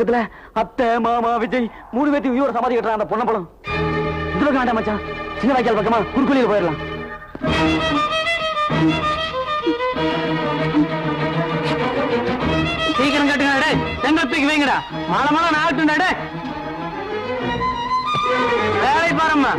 பக்கத்துல அத்தை மாமா விஜய் மூணு பேர்த்தையும் உயிரோட சமாதி கட்டுறான் அந்த பொன்னம்பலம் இந்த பக்கம் வேண்டாம் மச்சான் சின்ன வாய்க்கால் பக்கமா குறுக்குழியில் போயிடலாம். சீக்கிரம் கட்டுங்க செங்கல் தூக்கி வைங்கடா. மாலை மாலை நாட்டுண்டா டே வேலை பாரும்மா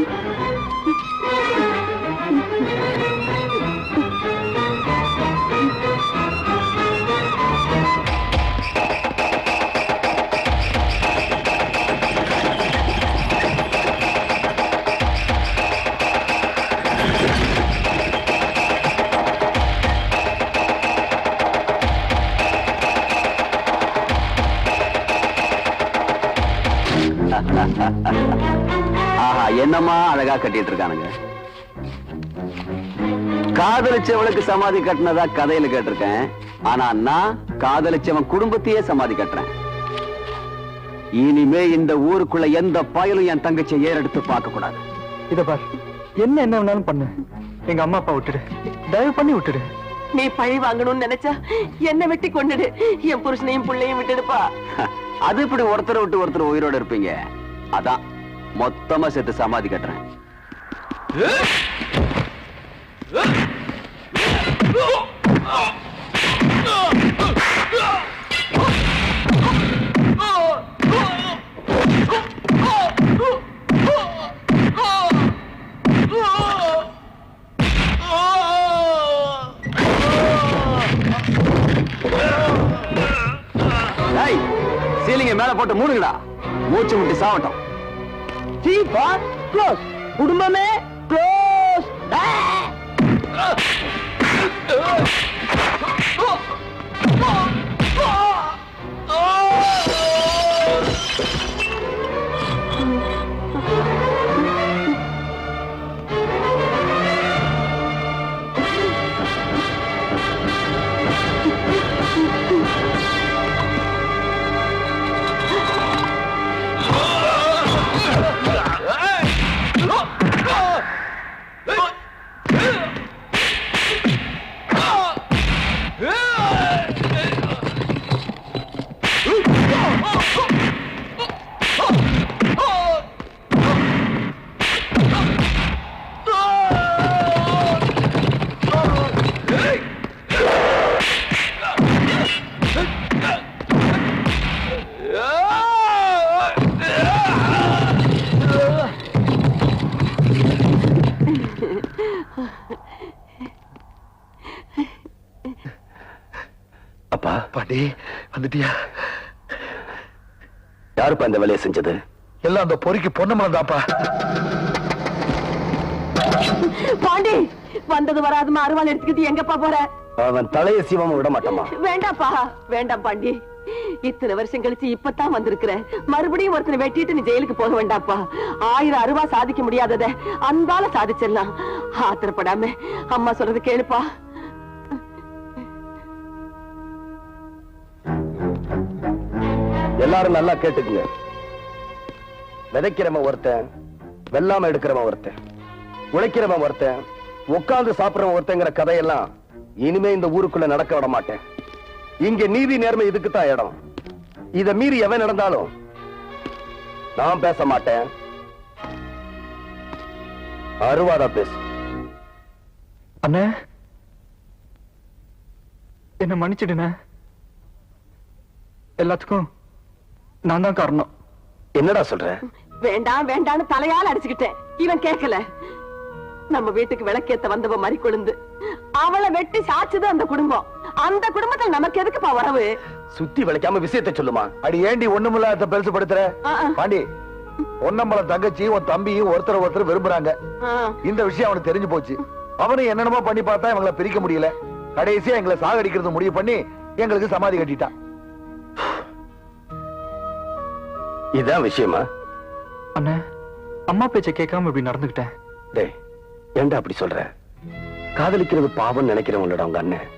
என்னமா அழகா கட்டிட்டு இருக்கானுங்க காதலிச்சவளுக்கு சமாதி கட்டினதா கதையில கேட்டிருக்கேன். ஆனா நான் காதலிச்சவன் குடும்பத்தையே சமாதி கட்டுறேன். இனிமே இந்த ஊருக்குள்ள எந்த பயலும் என் தங்கச்சியை ஏறெடுத்து பார்க்க கூடாது இத பார். என்ன என்ன வேணாலும் பண்ணு. எங்க அம்மா அப்பா விட்டுடு. தயவு பண்ணி விட்டுடு. நீ பழி வாங்கணும்னு நினைச்சா என்ன வெட்டி கொண்டுடு என் புருஷனையும் புள்ளையும் விட்டுடுப்பா. அது இப்படி ஒருத்தரை விட்டு ஒருத்தர் உயிரோட இருப்பீங்க. அதான். மொத்தமா சேர்த்து சமாதி கட்டுறேன். சீலிங்க மேல போட்டு மூடுங்கடா. மூச்சு முட்டி சாவட்டும். க்ளோஸ் குடும்பமே க்ளோஸ் அப்பா பாண்டி வந்துட்டியா? யாருப்பா இந்த வேலையை செஞ்சது? எல்லாம் அந்த பொறிக்கு பொண்ணு பாண்டி வந்தது வராதுமா. அருவாள் எடுத்துக்கிட்டு எங்கப்பா போற? அவன் தலையை சீவம் விட மாட்டாமா? வேண்டாப்பா வேண்டாம் பாண்டி. இத்தனை வருஷம் கழிச்சு இப்பதான் வந்திருக்கிற. மறுபடியும் ஒருத்தனை வெட்டிட்டு நீ ஜெயிலுக்கு போக வேண்டாப்பா ஆயிரம் அருவா சாதிக்க முடியாதத அன்பால சாதிச்சிடலாம். ஆத்திரப்படாம அம்மா சொல்றது கேளுப்பா. எல்லாரும் நல்லா கேட்டுக்குங்க. விதைக்கிறவன் ஒருத்தன் வெள்ளாம எடுக்கிறவன் ஒருத்தன் உழைக்கிறவன் ஒருத்தன் உட்கார்ந்து சாப்பிடுறவன் ஒருத்தங்கிற கதையெல்லாம் இனிமே இந்த ஊருக்குள்ள நடக்க விட மாட்டேன். இங்க நீதி நேர்மை இதுக்குத்தான் இடம். இத மீறி எவன் நடந்தாலும் நான் பேச மாட்டேன். அருவாதா பேசு. அண்ணே. என்ன மன்னிச்சிடுன எல்லாத்துக்கும் நான் தான் காரணம். என்னடா சொல்ற? வேண்டாம் வேண்டாம்னு தலையால அடிச்சுக்கிட்டேன். இவன் கேட்கல. நம்ம வீட்டுக்கு விளக்கேத்த வந்தவ மறி கொழுந்து. அவளை வெட்டி சாச்சுது அந்த குடும்பம். அந்த குடும்பத்துல நமக்கு எதுக்குப்பா வரவு? சுத்தி விளைக்காம விஷயத்தை சொல்லுமா? அடி ஏண்டி ஒண்ணுமில்லாத பெருசு படுத்துற. பாண்டி பொன்னம்பலம் தங்கச்சி உன் தம்பியும் ஒருத்தர் ஒருத்தர் விரும்புறாங்க. இந்த விஷயம் அவனுக்கு தெரிஞ்சு போச்சு. அவனும் என்னென்னமோ பண்ணி பார்த்தா இவங்களை பிரிக்க முடியல. கடைசியா எங்களை சாகடிக்கிறது முடிவு பண்ணி எங்களுக்கு சமாதி கட்டிட்டான். இதான் விஷயமா? அண்ணே அம்மா பேச்சை கேட்காம இப்படி நடந்துக்கிட்டேன். டேய் ஏன்டா அப்படி சொல்ற? காதலிக்கிறது பாவம் நினைக்கிறவங்களோட அவங்க அண்ணன்.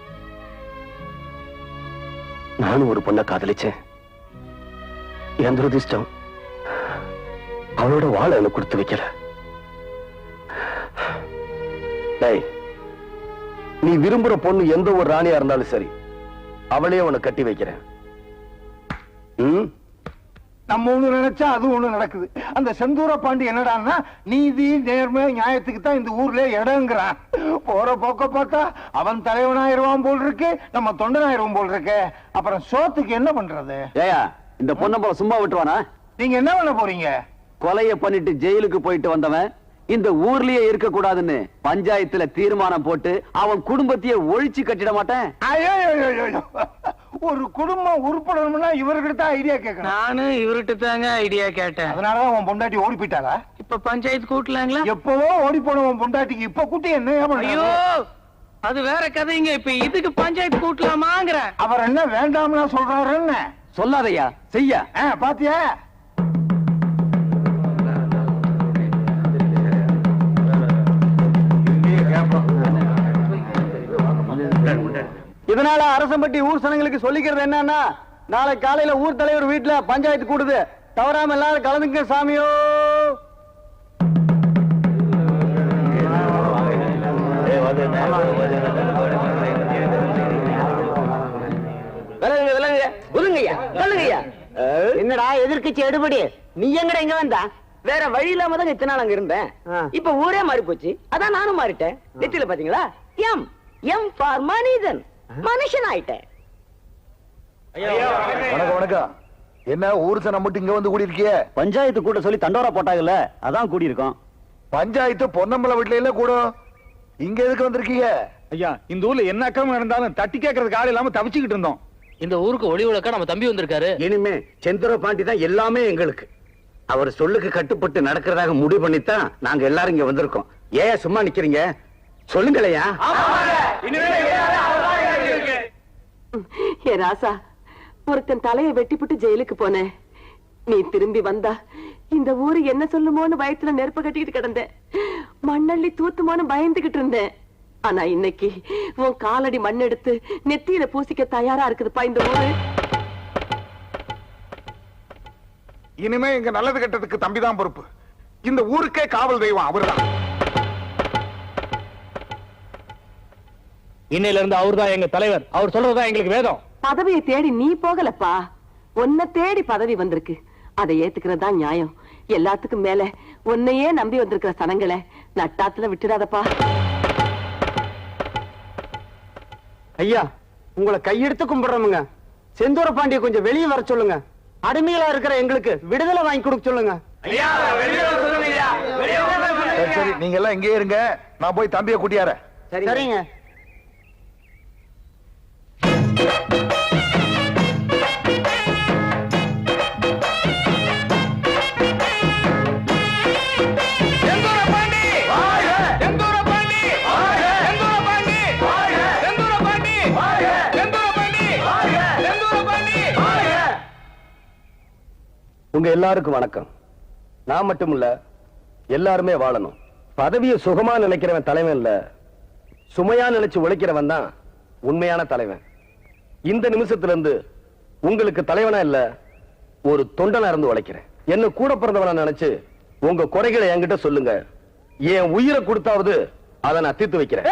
நானும் ஒரு பொண்ணை காதலிச்சேன். என் துரதிர்ஷ்டம் அவளோட வாழை எனக்கு கொடுத்து வைக்கல. டேய் நீ விரும்புற பொண்ணு எந்த ஒரு ராணியா இருந்தாலும் சரி அவளே உன்னை கட்டி வைக்கிறேன். நம்ம ஒண்ணு நினைச்சா அது ஒண்ணு நடக்குது. அந்த செந்தூர பாண்டி என்னடான்னா நீதி நேர்மை நியாயத்துக்கு தான் இந்த ஊர்ல இடங்கிறான். போற போக்க பார்த்தா அவன் தலைவனாயிருவான் போல் இருக்கு நம்ம தொண்டனாயிருவான் போல் இருக்கு அப்புறம் சோத்துக்கு என்ன பண்றது? ஏயா இந்த பொன்னம்பலம் சும்மா விட்டுவானா நீங்க என்ன பண்ண போறீங்க? கொலைய பண்ணிட்டு ஜெயிலுக்கு போயிட்டு வந்தவன் இந்த ஊர்லயே இருக்க கூடாதுன்னு பஞ்சாயத்துல தீர்மானம் போட்டு அவன் குடும்பத்தையே ஒழிச்சு கட்டிட மாட்டேன். ஒரு குடும்பம் உருப்படணும்னா இவர்கிட்ட தான் ஐடியா கேட்கணும். நானும் இவர்கிட்ட தாங்க ஐடியா கேட்டேன். அதனாலதான் உன் பொண்டாட்டி ஓடி போயிட்டாளா? இப்ப பஞ்சாயத்து கூட்டலாங்களா? எப்பவோ ஓடி போன உன் பொண்டாட்டிக்கு இப்ப கூட்டி என்ன ஐயோ அது வேற கதைங்க. இப்ப இதுக்கு பஞ்சாயத்து கூட்டலாமாங்கிற. அவர் என்ன வேண்டாம்னா சொல்றாரு என்ன சொல்லாதய்யா செய்ய. ஆ, பாத்தியா? இதனால அரசம்பட்டி ஊர் சனங்களுக்கு சொல்லிக்கிறது என்னன்னா நாளை காலையில ஊர் தலைவர் வீட்டுல பஞ்சாயத்து கூடுது. தவறாம எல்லாரும் கலந்துங்க சாமியோ. என்னடா எதிர்க்கட்சி எடுபடி? நீ எங்கடா இங்க வந்தா? வேற வழி இல்லாம தான் இத்தனை நாள் அங்க இருந்தேன். இப்ப ஊரே மாறி போச்சு அதான் நானும் மாறிட்டேன். நெத்தியில பாத்தீங்களா? எம். எம். ஃபார் மனிதன். வணக்கம் வணக்கம். என்ன ஊர் சனம் மட்டும் இங்க வந்து கூடி இருக்கியே பஞ்சாயத்து கூட சொல்லி தண்டோரா போட்டாங்கல்ல அதான் கூடி இருக்கோம் பஞ்சாயத்து பொன்னம்பல வீட்டுல இல்ல கூடும் இங்க எதுக்கு வந்திருக்கீங்க? ஐயா இந்த ஊர்ல என்ன அக்கிரமம் நடந்தாலும் தட்டி கேட்கறதுக்கு ஆள் இல்லாம தவிச்சுக்கிட்டு இருந்தோம். இந்த ஊருக்கு ஒளி விளக்கா நம்ம தம்பி வந்திருக்காரு. இனிமே செந்தூர பாண்டி தான் எல்லாமே எங்களுக்கு. அவர் சொல்லுக்கு கட்டுப்பட்டு நடக்கிறதாக முடிவு பண்ணித்தான் நாங்க எல்லாரும் இங்க வந்திருக்கோம். ஏன் சும்மா நிக்கிறீங்க? சொல்லுங்களையா ஏ ராசா ஒருத்தன் தலையை வெட்டிப்புட்டு ஜெயிலுக்கு போனேன் நீ திரும்பி வந்தா இந்த ஊரு என்ன சொல்லுமோன்னு வயத்துல நெருப்பு கட்டிக்கிட்டு கிடந்தேன். மண்ணள்ளி தூத்துமோன்னு பயந்துகிட்டு இருந்தேன். ஆனா இன்னைக்கு உன் காலடி மண் எடுத்து நெத்தியில பூசிக்க தயாரா இருக்குதுப்பா இந்த ஊரு. இனிமே எங்க நல்லது கெட்டதுக்கு தம்பிதான் பொறுப்பு. இந்த ஊருக்கே காவல் தெய்வம் அவர்தான். இன்னையில இருந்து அவர்தான் எங்க தலைவர். அவர் சொல்றதுதான் எங்களுக்கு வேதம். பதவியை தேடி நீ போகலப்பா. உன்னை தேடி பதவி வந்திருக்கு. அதை ஏத்துக்கிறது தான் நியாயம். எல்லாத்துக்கும் மேல உன்னையே நம்பி வந்திருக்கிற சனங்களை நட்டாத்துல விட்டுடாதப்பா ஐயா உங்களை கையெடுத்து கும்பிடுறோமுங்க. செந்தூர பாண்டிய கொஞ்சம் வெளியே வர சொல்லுங்க. அடிமைகளா இருக்கிற எங்களுக்கு விடுதலை வாங்கி கொடுக்க சொல்லுங்க. சரி சரி நீங்க எல்லாம் இங்கே இருங்க. நான் போய் தம்பியை கூட்டியாரேன். சரிங்க. உங்க எல்லாருக்கும் வணக்கம். நான் மட்டும் இல்ல எல்லாருமே வாழணும். பதவியை சுகமா நினைக்கிறவன் தலைவன் இல்ல சுமையா நினைச்சு உழைக்கிறவன் தான் உண்மையான தலைவன். இந்த நிமிஷத்துல இருந்து உங்களுக்கு தலைவனா இல்ல ஒரு தொண்டனா இருந்து உழைக்கிறேன். என்ன கூட பிறந்தவனா நினைச்சு உங்க குறைகளை என்கிட்ட சொல்லுங்க. என் உயிரை கொடுத்தாவது அதை நான் தீர்த்து வைக்கிறேன்.